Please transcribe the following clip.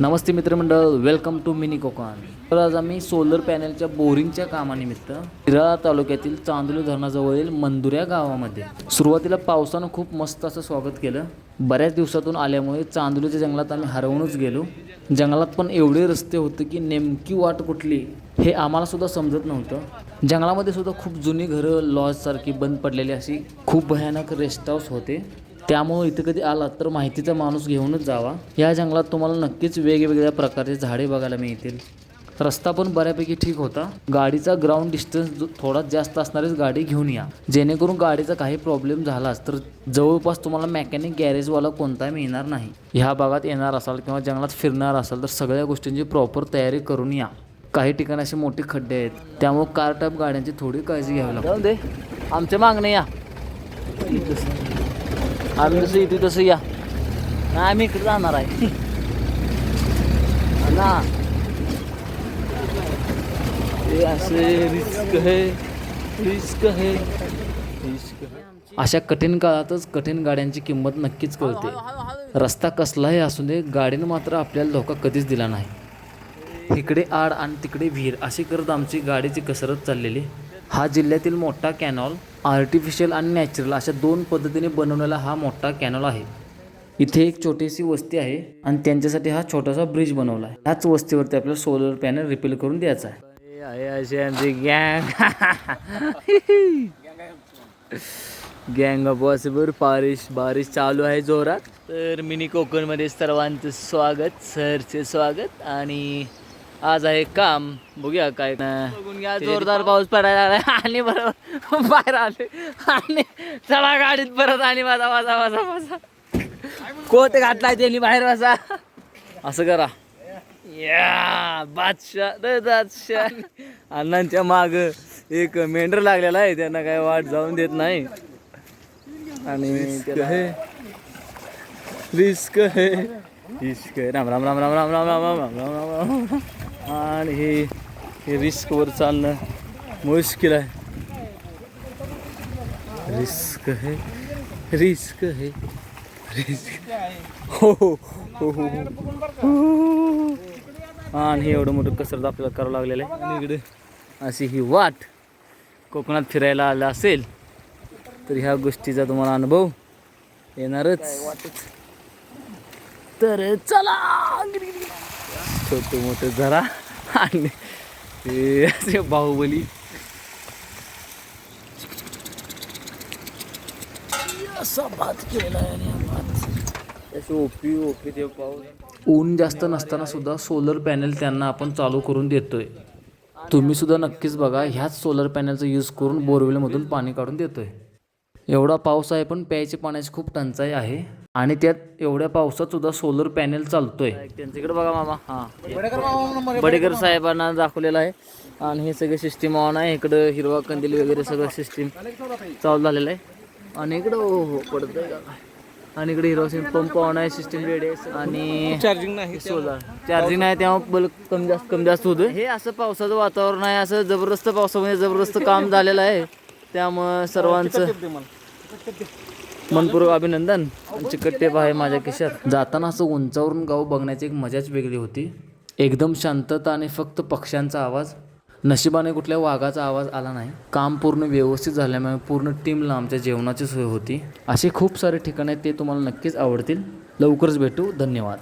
नमस्ते मित्रमंडळ welcome to mini Konkan तर आज आम्ही सोलर पॅनलच्या बोरिंगच्या कामानिमित्त शिराळा तालुक्यातील चांदोली धरणाजवळील मंदुऱ्या गावामध्ये सुरुवातीला पावसानं खूप मस्त असं स्वागत केलं. बऱ्याच दिवसातून आल्यामुळे चांदोलीच्या जंगलात आम्ही हरवूनच गेलो. जंगलात पण एवढे रस्ते होते की नेमकी वाट कुठली हे आम्हाला सुद्धा समजत नव्हतं. जंगलामध्ये सुद्धा खूप जुनी घरं लॉजसारखी बंद पडलेली अशी खूप भयानक रेस्ट हाऊस होते. त्यामुळं इथं कधी आलात तर माहितीचा माणूस घेऊनच जावा. या जंगलात तुम्हाला नक्कीच वेगवेगळ्या प्रकारचे झाडे बघायला मिळतील. रस्ता पण बऱ्यापैकी ठीक होता. गाडीचा ग्राउंड डिस्टन्स थोडा जास्त असणारीच गाडी घेऊन या. जेणेकरून गाडीचा काही प्रॉब्लेम झालाच तर जवळपास तुम्हाला मेकॅनिक गॅरेजवाला कोणताही मिळणार नाही. ह्या भागात येणार असाल किंवा जंगलात फिरणार असाल तर सगळ्या गोष्टींची प्रॉपर तयारी करून या. काही ठिकाणी असे मोठे खड्डे आहेत. त्यामुळे कार टाईप गाड्यांची थोडी काळजी घ्यावी लागते. आमच्या मागणे या. आम्ही जसं येतो तसं या. नाही आम्ही इकडे जाणार आहे. ना. हे असे रिस्क रिस्क रिस्क अशा कठीण काळातच कठीण गाड्यांची किंमत नक्कीच कळते. रस्ता कसलाही असू दे गाडीनं मात्र आपल्याला धोका कधीच दिला नाही. इकडे आड आणि तिकडे विहीर अशी करत आमची गाडीची कसरत चाललेली. हा जिल्ह्यातील मोठा कॅनॉल आर्टिफिशियल आणि नॅचरल अशा दोन पद्धतीने बनवलेला हा मोठा कॅनॉल आहे. इथे एक छोटीशी वस्ती आहे आणि त्यांच्यासाठी हा छोटासा ब्रिज बनवला आहे. ह्याच वस्तीवरती आपल्याला सोलर पॅनल रिपेल करून द्यायचा आहे. अशी आमची गँग गँग बॉस बर बारिश बारिश चालू आहे जोरात. तर मिनी कोकणमध्ये सर्वांचं स्वागत सरचे स्वागत आणि आज आहे काम बघूया काय घ्या जोरदार पाऊस पडायला लागलाय आणि बरोबर बाहेर आले आणि चला गाडीत परत आणि वाजा वाजा वाजा वाजा कोट घातलाय त्यांनी बाहेर वाजा असं करा या बादशाह अण्णांच्या माग एक मेंढर लागलेला आहे त्यांना काय वाट जाऊन देत नाही आणि रिस्क आहे राम राम राम राम राम राम राम राम राम राम राम राम राम आणि हे हे रिस्कवर चालणं मुश्किल आहे. रिस्क हे रिस्क हे रिस्क हो हो हो हो. आणि हे एवढं मोठं कसरत आपल्याला करावं लागलेलं आहे. आणि इकडे अशी ही वाट कोकणात फिरायला आलं असेल तर ह्या गोष्टीचा तुम्हाला अनुभव येणारच. तर चला. छोटं मोठं जरा. ते असे बाहुबली. असा भात केला आहे भात. अशी ओपी ओपी ते पाऊस ऊन जास्त नसताना सुद्धा सोलर पॅनल त्यांना आपण चालू करून देतोय. तुम्ही सुद्धा नक्कीच बघा ह्याच सोलर पॅनलचा यूज करून बोरवेलमधून पाणी काढून देतोय. एवढा पाऊस आहे पण प्यायची पाण्याची खूप टंचाई आहे. आणि त्यात एवढ्या पावसात सुद्धा सोलर पॅनल चालतोय. त्यांच्याकडे बघा मामा हा. बडेकर साहेबांना दाखवलेला आहे. आणि हे सगळे सिस्टीम ऑन आहे. इकडं हिरवा कंदील वगैरे सगळं सिस्टीम चालू झालेलं आहे. आणि इकडं हो हो काय? आणि इकडे हिरो सिम पंप ऑन आहे सिस्टीम रेडी आहे. आणि चार्जिंग नाही सोलर चार्जिंग नाही तेव्हा बल्ब कमी जास्त कमी जास्त होतं हे असं पावसाचं वातावरण आहे. असं जबरदस्त पावसामध्ये जबरदस्त काम झालेलं आहे. त्यामुळं सर्वांचं मनपूर्वक अभिनंदन. चिकट टेप आहे माझ्या खिशात. जाताना असं उंचावरून गाव बघण्याची एक मजाच वेगळी होती. एकदम शांतता आणि फक्त पक्ष्यांचा आवाज. नशिबाने कुठल्या वाघाचा आवाज आला नाही. काम पूर्ण व्यवस्थित झाल्यामुळे पूर्ण टीमला आमच्या जेवणाची सोय होती. असे खूप सारे ठिकाणे आहेत ते तुम्हाला नक्कीच आवडतील. लवकरच भेटू. धन्यवाद.